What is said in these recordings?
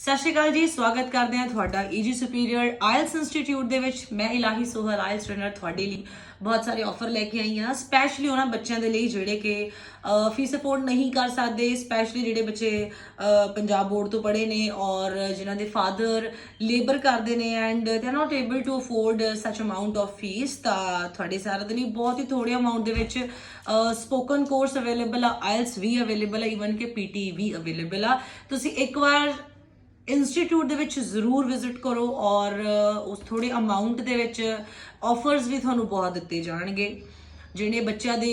ਸਤਿ ਸ਼੍ਰੀ ਅਕਾਲ ਜੀ, ਸਵਾਗਤ ਕਰਦੇ ਹਾਂ ਤੁਹਾਡਾ ਈਜੀ ਸੁਪੀਰੀਅਰ ਆਇਲਸ ਇੰਸਟੀਚਿਊਟ ਦੇ ਵਿੱਚ। ਮੈਂ ਇਲਾਹੀ ਸੋਹਲ ਆਇਲਸ ਟ੍ਰੇਨਰ ਤੁਹਾਡੇ ਲਈ ਬਹੁਤ ਸਾਰੇ ਆਫਰ ਲੈ ਕੇ ਆਈ ਹਾਂ ਸਪੈਸ਼ਲੀ ਉਹਨਾਂ ਬੱਚਿਆਂ ਦੇ ਲਈ ਜਿਹੜੇ ਕਿ ਫੀਸ ਅਫੋਰਡ ਨਹੀਂ ਕਰ ਸਕਦੇ ਸਪੈਸ਼ਲੀ ਜਿਹੜੇ ਬੱਚੇ ਪੰਜਾਬ ਬੋਰਡ ਤੋਂ ਪੜ੍ਹੇ ਨੇ ਔਰ ਜਿਨ੍ਹਾਂ ਦੇ ਫਾਦਰ ਲੇਬਰ ਕਰਦੇ ਨੇ and they are not able to afford such amount of fees ਤਾਂ ਤੁਹਾਡੇ ਸਾਰਿਆਂ ਦੇ ਲਈ ਬਹੁਤ ਹੀ ਥੋੜੇ ਅਮਾਉਂਟ ਦੇ ਵਿੱਚ ਸਪੋਕਨ ਕੋਰਸ ਅਵੇਲੇਬਲ ਆ ਆਇਲਸ ਵੀ ਅਵੇਲੇਬਲ ਆ ਇਵਨ ਕਿ ਪੀਟੀ ਵੀ ਅਵੇਲੇਬਲ ਆ। ਤੁਸੀਂ ਇੱਕ ਵਾਰ ਇੰਸਟੀਚਿਊਟ ਦੇ ਵਿੱਚ ਜ਼ਰੂਰ ਵਿਜ਼ਿਟ ਕਰੋ ਔਰ ਉਸ ਥੋੜੇ ਅਮਾਉਂਟ ਦੇ ਵਿੱਚ ਆਫਰਸ ਵੀ ਤੁਹਾਨੂੰ ਬਹੁਤ ਦਿੱਤੇ ਜਾਣਗੇ। ਜਿਹੜੇ ਬੱਚਿਆਂ ਦੇ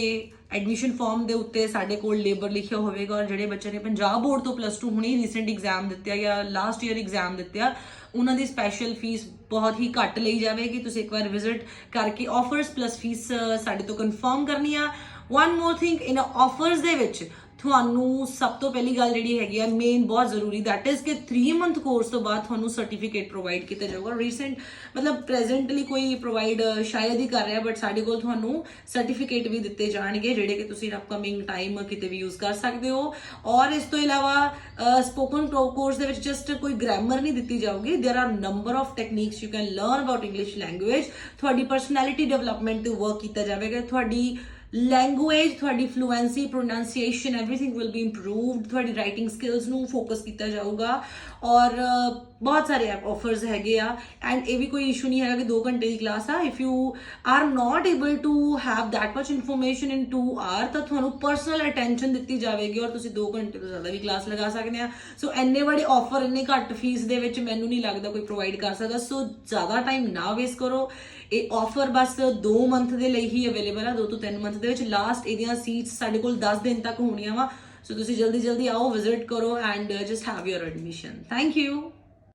ਐਡਮਿਸ਼ਨ ਫਾਰਮ ਦੇ ਉੱਤੇ ਸਾਡੇ ਕੋਲ ਲੇਬਰ ਲਿਖਿਆ ਹੋਵੇਗਾ ਔਰ ਜਿਹੜੇ ਬੱਚੇ ਨੇ ਪੰਜਾਬ ਬੋਰਡ ਤੋਂ ਪਲੱਸ 2 ਹੁਣੇ ਰੀਸੈਂਟ ਐਗਜ਼ਾਮ ਦਿੱਤੇ ਆ ਜਾਂ ਲਾਸਟ ਈਅਰ ਐਗਜ਼ਾਮ ਦਿੱਤੇ ਆ ਉਹਨਾਂ ਦੀ ਸਪੈਸ਼ਲ ਫੀਸ ਬਹੁਤ ਹੀ ਘੱਟ ਲਈ ਜਾਵੇਗੀ। ਤੁਸੀਂ ਇੱਕ ਵਾਰ ਵਿਜ਼ਿਟ ਕਰਕੇ ਆਫਰਸ ਪਲੱਸ ਫੀਸ ਸਾਡੇ ਤੋਂ ਕਨਫਰਮ ਕਰਨੀ ਆ one more thing in offers ਦੇ ਵਿੱਚ ਤੁਹਾਨੂੰ ਸਭ ਤੋਂ ਪਹਿਲੀ ਗੱਲ ਜਿਹੜੀ ਹੈਗੀ ਆ ਮੇਨ ਬਹੁਤ ਜ਼ਰੂਰੀ ਦੈਟ ਇਜ਼ ਕਿ 3 ਮੰਥ ਕੋਰਸ ਤੋਂ ਬਾਅਦ ਤੁਹਾਨੂੰ ਸਰਟੀਫਿਕੇਟ ਪ੍ਰੋਵਾਈਡ ਕੀਤਾ ਜਾਊਗਾ ਰੀਸੈਂਟ ਮਤਲਬ ਪ੍ਰੈਜ਼ੈਂਟਲੀ ਕੋਈ ਪ੍ਰੋਵਾਈਡ ਸ਼ਾਇਦ ਹੀ ਕਰ ਰਿਹਾ ਬਟ ਸਾਡੇ ਕੋਲ ਤੁਹਾਨੂੰ ਸਰਟੀਫਿਕੇਟ ਵੀ ਦਿੱਤੇ ਜਾਣਗੇ ਜਿਹੜੇ ਕਿ ਤੁਸੀਂ ਅਪਕਮਿੰਗ ਟਾਈਮ ਕਿਤੇ ਵੀ ਯੂਜ਼ ਕਰ ਸਕਦੇ ਹੋ ਔਰ ਇਸ ਤੋਂ ਇਲਾਵਾ ਸਪੋਕਨ ਕੋਰਸ ਦੇ ਵਿੱਚ ਜਸਟ ਕੋਈ ਗ੍ਰਾਮਰ ਨਹੀਂ ਦਿੱਤੀ ਜਾਊਗੀ there are number of techniques you can learn about English language ਤੁਹਾਡੀ ਪਰਸਨੈਲਿਟੀ ਡਿਵੈਲਪਮੈਂਟ ਤੇ ਵਰਕ ਕੀਤਾ ਜਾਵੇਗਾ ਤੁਹਾਡੀ ਲੈਂਗੁਏਜ ਤੁਹਾਡੀ fluency pronunciation everything will be improved ਤੁਹਾਡੀ ਰਾਈਟਿੰਗ ਸਕਿੱਲਸ ਨੂੰ ਫੋਕਸ ਕੀਤਾ ਜਾਊਗਾ ਔਰ ਅ, ਬਹੁਤ ਸਾਰੇ ਆਫਰਸ ਹੈਗੇ ਆ ਐਂਡ ਇਹ ਵੀ ਕੋਈ ਇਸ਼ੂ ਨਹੀਂ ਹੈਗਾ ਕਿ 2 ਘੰਟੇ ਦੀ ਕਲਾਸ ਆ if you are not able to have that much information in 2 hour ਤਾਂ ਤੁਹਾਨੂੰ ਪਰਸਨਲ ਅਟੈਂਸ਼ਨ ਦਿੱਤੀ ਜਾਵੇਗੀ ਔਰ ਤੁਸੀਂ 2 ਘੰਟੇ ਤੋਂ ਜ਼ਿਆਦਾ ਵੀ ਕਲਾਸ ਲਗਾ ਸਕਦੇ ਆ ਸੋ ਐਨੇ ਬੜੇ ਆਫਰ ਇੰਨੇ ਘੱਟ ਫੀਸ ਦੇ ਵਿੱਚ ਮੈਨੂੰ ਨਹੀਂ ਲੱਗਦਾ ਕੋਈ ਪ੍ਰੋਵਾਈਡ ਕਰ ਸਕਦਾ ਸੋ ਜ਼ਿਆਦਾ ਟਾਈਮ ਨਾ ਵੇਸਟ ਕਰੋ ਇਹ ਆਫਰ ਬਸ 2 ਮੰਥ ਦੇ ਲਈ ਹੀ ਅਵੇਲੇਬਲ ਆ 2 ਤੋਂ 3 ਮੰਥ ਦੇ ਵਿੱਚ ਲਾਸਟ ਇਹਦੀਆਂ ਸੀਟਸ ਸਾਡੇ ਕੋਲ 10 ਦਿਨ ਤੱਕ ਹੋਣੀਆਂ ਵਾ। ਸੋ ਤੁਸੀਂ ਜਲਦੀ ਜਲਦੀ ਆਓ ਵਿਜ਼ਿਟ ਕਰੋ and just have your admission thank you